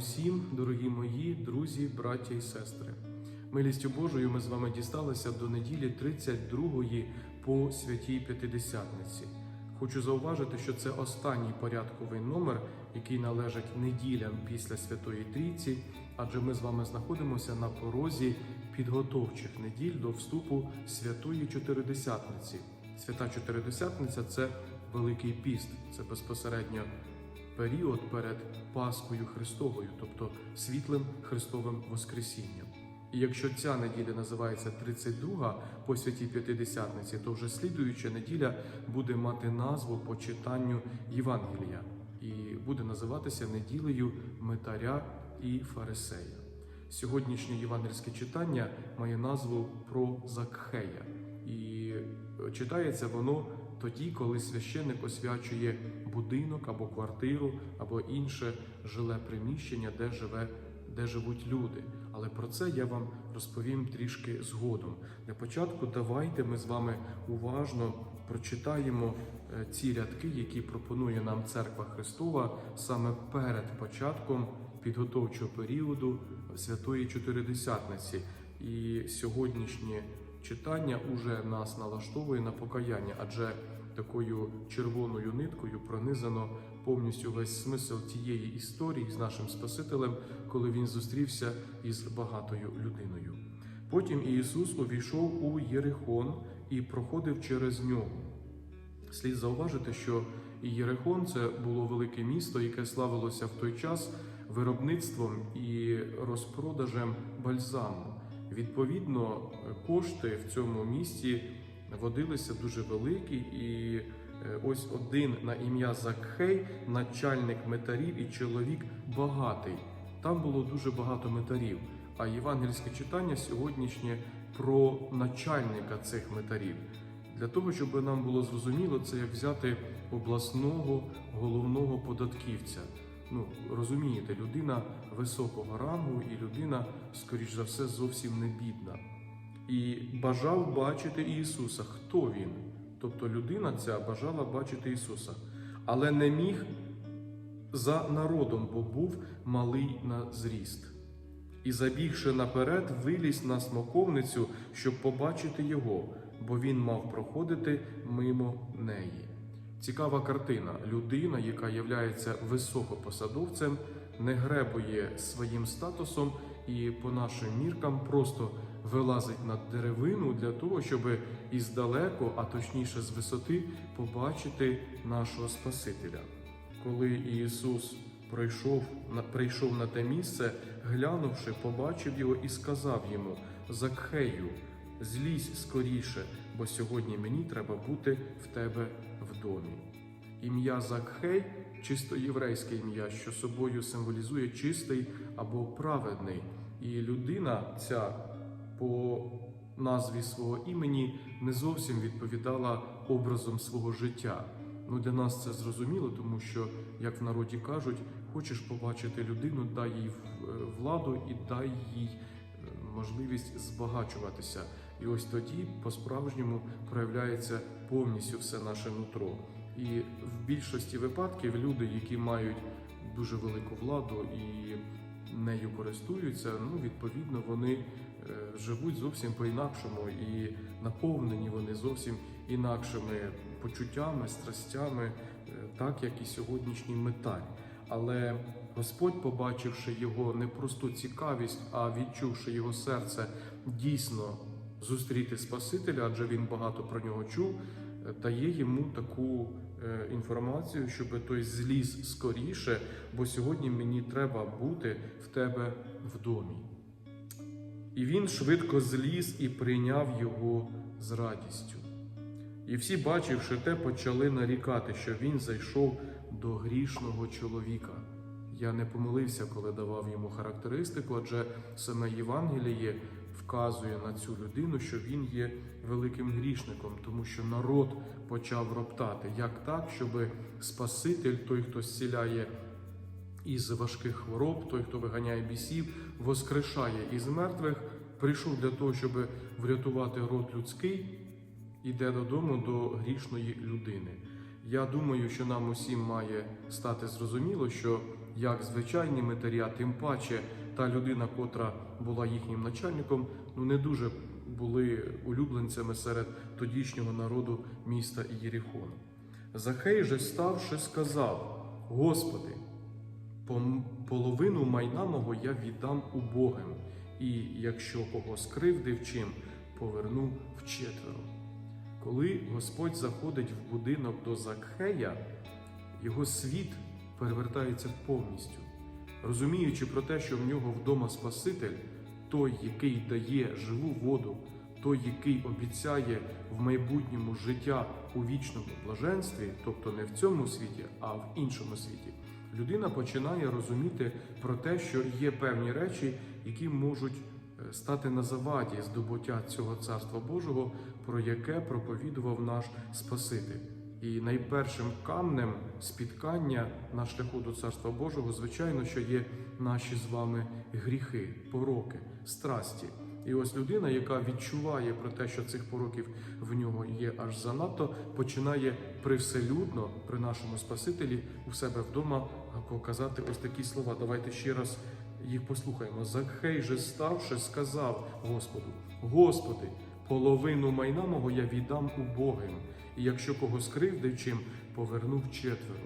усім, дорогі мої друзі, браття і сестри. Милістю Божою ми з вами дісталися до неділі 32-ї по святій П'ятидесятниці. Хочу зауважити, що це останній порядковий номер, який належить неділям після Святої Трійці, адже ми з вами знаходимося на порозі підготовчих неділь до вступу Святої Чотиридесятниці. Свята Чотиридесятниця це Великий піст, це безпосередньо період перед Паскою Христовою, тобто світлим Христовим Воскресінням. І якщо ця неділя називається 32 по святій П'ятидесятниці, то вже слідуюча неділя буде мати назву по читанню Євангелія і буде називатися неділею Митаря і Фарисея. Сьогоднішнє євангельське читання має назву про Закхея, і читається воно тоді, коли священник освячує будинок або квартиру, або інше жиле приміщення, де живе, де живуть люди. Але про це я вам розповім трішки згодом. Для початку давайте ми з вами уважно прочитаємо е, ці рядки, які пропонує нам Церква Христова саме перед початком підготовчого періоду Святої Чотиридесятниці. І сьогоднішнє читання уже нас налаштовує на покаяння, адже такою червоною ниткою пронизано повністю весь смисл тієї історії з нашим Спасителем, коли він зустрівся із багатою людиною. Потім Ісус увійшов у Єрихон і проходив через нього. Слід зауважити, що Єрихон це було велике місто, яке славилося в той час виробництвом і розпродажем бальзаму. Відповідно, кошти в цьому місті водилися дуже великі, і е, ось один на ім'я Закхей, начальник метарів і чоловік багатий. Там було дуже багато метарів. А євангельське читання сьогоднішнє про начальника цих метарів. Для того, щоб нам було зрозуміло, це як взяти обласного головного податківця. Ну, розумієте, людина високого рангу і людина, скоріш за все, зовсім не бідна. І бажав бачити Ісуса. Хто він? Тобто людина ця бажала бачити Ісуса, але не міг за народом, бо був малий на зріст. І, забігши наперед, виліз на смоковницю, щоб побачити його, бо він мав проходити мимо неї. Цікава картина. Людина, яка є високопосадовцем, не гребує своїм статусом і, по нашим міркам, просто вилазить на деревину для того, щоб іздалеку, а точніше з висоти, побачити нашого Спасителя. Коли Ісус прийшов прийшов на те місце, глянувши, побачив його і сказав йому: Закхею, злізь скоріше, бо сьогодні мені треба бути в тебе в домі. Ім'я Закхей чисто єврейське ім'я, що собою символізує чистий або праведний. І людина ця по назві свого імені не зовсім відповідала образом свого життя. Ну для нас це зрозуміло, тому що, як в народі кажуть, хочеш побачити людину, дай їй е, владу і дай їй е, можливість збагачуватися. І ось тоді по-справжньому проявляється повністю все наше нутро. І в більшості випадків люди, які мають дуже велику владу і нею користуються, ну відповідно вони е, живуть зовсім по-інакшому і наповнені вони зовсім інакшими почуттями, страстями, е, так як і сьогоднішній металь. Але Господь, побачивши його не просту цікавість, а відчувши його серце дійсно зустріти Спасителя, адже він багато про нього чув, е, дає йому таку інформацію, щоб той зліз скоріше, бо сьогодні мені треба бути в тебе в домі. І він швидко зліз і прийняв його з радістю. І всі, бачивши те, почали нарікати, що він зайшов до грішного чоловіка. Я не помилився, коли давав йому характеристику, адже саме Євангеліє вказує на цю людину, що він є великим грішником, тому що народ почав роптати. Як так, щоб Спаситель, той, хто зціляє із важких хвороб, той, хто виганяє бісів, воскрешає із мертвих, прийшов для того, щоб врятувати род людський, іде додому до грішної людини. Я думаю, що нам усім має стати зрозуміло, що як звичайні а тим паче та людина, котра була їхнім начальником, ну не дуже були улюбленцями серед тодішнього народу міста Єріхону. Захей же ставши, сказав: Господи, половину майна мого я віддам убогим, і якщо кого скривдив чим, поверну вчетверо. Коли Господь заходить в будинок до Закхея, його світ перевертається повністю, розуміючи про те, що в нього вдома Спаситель, той, який дає живу воду, той, який обіцяє в майбутньому життя у вічному блаженстві, тобто не в цьому світі, а в іншому світі, людина починає розуміти про те, що є певні речі, які можуть е, стати на заваді здобуття цього царства Божого, про яке проповідував наш Спаситель. І найпершим камнем спіткання на шляху до Царства Божого, звичайно, що є наші з вами гріхи, пороки, страсті. І ось людина, яка відчуває про те, що цих пороків в нього є аж занадто, починає привселюдно при нашому Спасителі у себе вдома казати ось такі слова. Давайте ще раз їх послухаємо. Закхей же ставши, сказав Господу: Господи, половину майна мого я віддам убогим, і якщо кого скривдив чим, поверну вчетверо.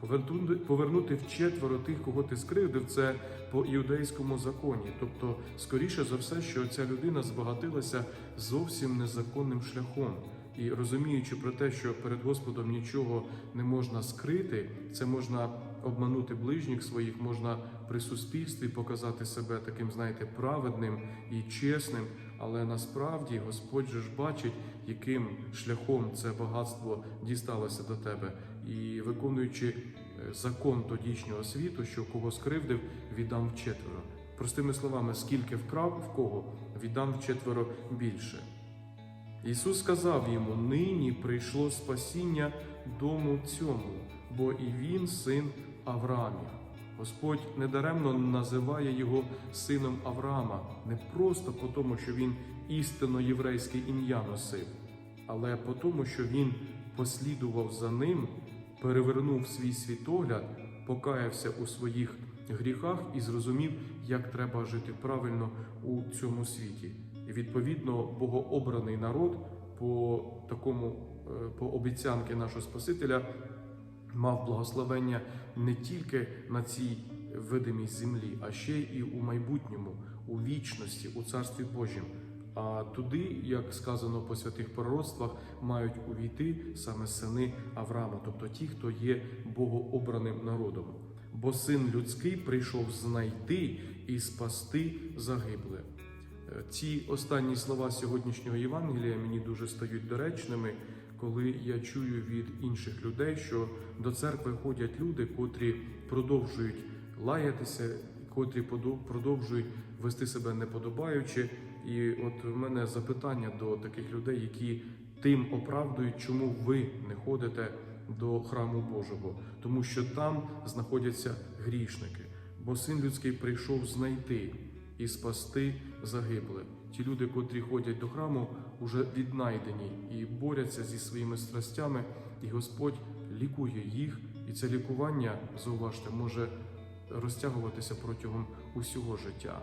Повернути, повернути вчетверо тих, кого ти скривдив, це по іудейському законі. Тобто, скоріше за все, що ця людина збагатилася зовсім незаконним шляхом. І розуміючи про те, що перед Господом нічого не можна скрити, це можна обманути ближніх своїх, можна при суспільстві показати себе таким, знаєте, праведним і чесним. Але насправді Господь же ж бачить, яким шляхом це багатство дісталося до тебе, і виконуючи е, закон тодішнього світу, що кого скривдив, віддам вчетверо. Простими словами, скільки вкрав в кого, віддам вчетверо більше. Ісус сказав йому: нині прийшло спасіння дому цьому, бо і він син Авраамів. Господь недаремно називає його сином Авраама не просто по тому, що він істинно єврейське ім'я носив, але по тому, що він послідував за ним, перевернув свій світогляд, покаявся у своїх гріхах і зрозумів, як треба жити правильно у цьому світі. І відповідно богообраний народ по такому е, по обіцянки нашого Спасителя мав благословення не тільки на цій видимій землі, а ще і у майбутньому, у вічності, у царстві Божім. А туди, як сказано по святих пророцтвах, мають увійти саме сини Авраама, тобто ті, хто є богообраним народом. Бо син людський прийшов знайти і спасти загибле. Е, Ці останні слова сьогоднішнього Євангелія мені дуже стають доречними, коли я чую від інших людей, що до церкви ходять люди, котрі продовжують лаятися, котрі продовжують вести себе неподобаючи. І от в мене запитання до таких людей, які тим оправдують, чому ви не ходите до храму Божого, тому що там знаходяться грішники, бо син людський прийшов знайти і спасти загибле. Ті люди, котрі ходять до храму, уже віднайдені і борються зі своїми страстями, і Господь лікує їх, і це лікування, зауважте, може розтягуватися протягом усього життя.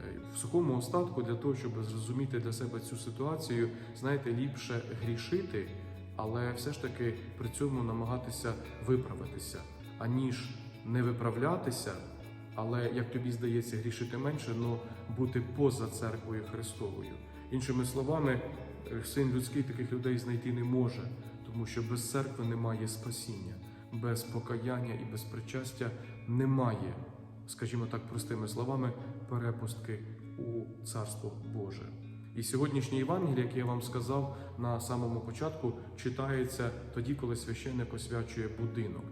Е, В сухому остатку для того, щоб зрозуміти для себе цю ситуацію, знаєте, ліпше грішити, але все ж таки при цьому намагатися виправитися, аніж не виправлятися, але як тобі здається, грішити менше, але бути поза церквою Христовою. Іншими словами, е, син людський таких людей знайти не може, тому що без церкви немає спасіння, без покаяння і без причастя немає, скажімо так, простими словами, перепустки у Царство Боже. І сьогоднішнє Євангеліє, яке я вам сказав на самому початку, читається тоді, коли священник освячує будинок.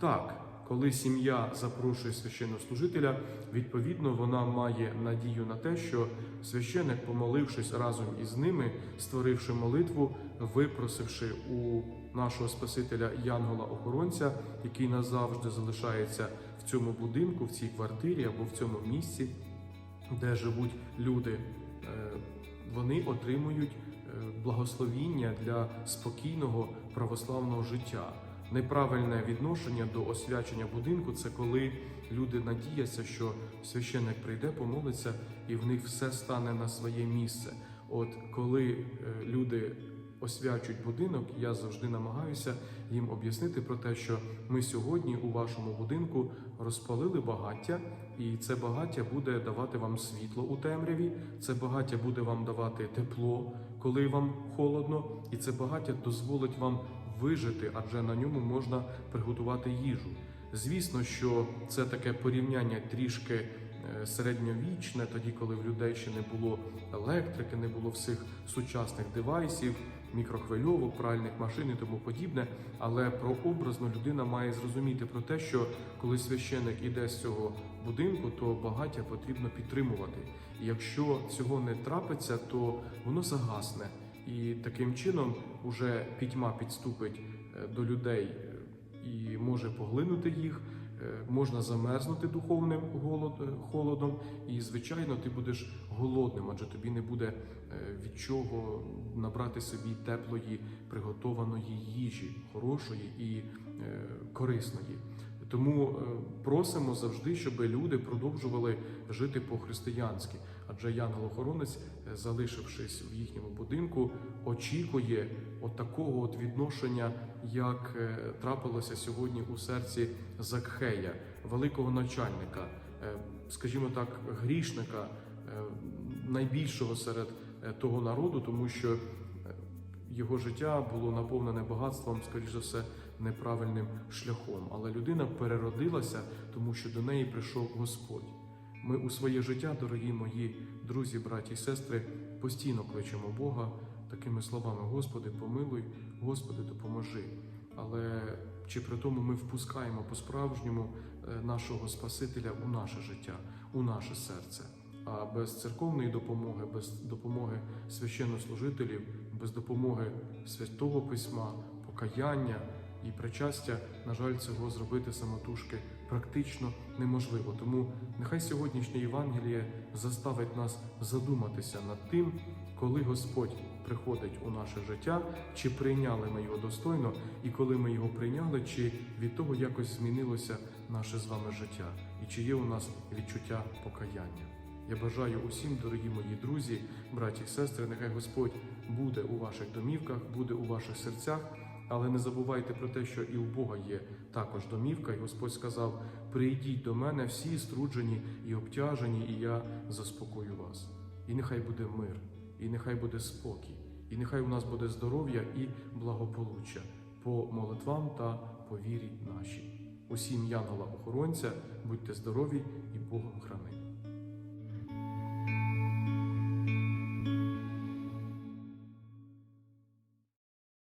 Так, коли сім'я запрошує священнослужителя, відповідно вона має надію на те, що священник, помолившись разом із ними, створивши молитву, випросивши у нашого Спасителя Янгола-охоронця, який назавжди залишається в цьому будинку, в цій квартирі або в цьому місці, де живуть люди, е, вони отримують е, благословіння для спокійного православного життя. Неправильне відношення до освячення будинку це коли люди надіяться, що священник прийде, помолиться, і в них все стане на своє місце. От коли е, люди освячують будинок, я завжди намагаюся їм об'яснити про те, що ми сьогодні у вашому будинку розпалили багаття, і це багаття буде давати вам світло у темряві, це багаття буде вам давати тепло, коли вам холодно, і це багаття дозволить вам вижити, адже на ньому можна приготувати їжу. Звісно, що це таке порівняння трішки е, середньовічне, тоді, коли в людей ще не було електрики, не було всіх сучасних девайсів, мікрохвильовок, пральних машин і тому подібне. Але прообразно людина має зрозуміти про те, що коли священик іде з цього будинку, то багаття потрібно підтримувати. І якщо цього не трапиться, то воно загасне. І таким чином уже пітьма підступить е, до людей е, і може поглинути їх. Е, Можна замерзнути духовним холодом, і звичайно, ти будеш голодним, адже тобі не буде від чого набрати собі теплої приготованої їжі, хорошої і корисної. Тому просимо завжди, щоб люди продовжували жити по-християнськи. Адже янгол-охоронець, е, залишившись в їхньому будинку, очікує от такого от відношення, як е, трапилося сьогодні у серці Закхея, великого начальника, е, скажімо так, грішника, найбільшого серед того народу, тому що його життя було наповнене багатством, скоріш за все, неправильним шляхом. Але людина переродилася, тому що до неї прийшов Господь. Ми у своє життя, дорогі мої друзі, браті і сестри, постійно кличемо Бога такими словами: Господи, помилуй, Господи, допоможи. Але чи при тому ми впускаємо по-справжньому е, нашого Спасителя у наше життя, у наше серце? А без церковної допомоги, без допомоги священнослужителів, без допомоги святого письма, покаяння і причастя, на жаль, цього зробити самотужки практично неможливо. Тому нехай сьогоднішнє Євангеліє заставить нас задуматися над тим, коли Господь приходить у наше життя, чи прийняли ми його достойно, і коли ми його прийняли, чи від того якось змінилося наше з вами життя, і чи є у нас відчуття покаяння. Я бажаю усім, дорогі мої друзі, браті і сестри, нехай Господь буде у ваших домівках, буде у ваших серцях. Але не забувайте про те, що і у Бога є також домівка, і Господь сказав: прийдіть до мене всі струджені і обтяжені, і я заспокою вас. І нехай буде мир, і нехай буде спокій, і нехай у нас буде здоров'я і благополуччя по молитвам та по вірі нашій. Усім янгола охоронця, будьте здорові і Богом храни.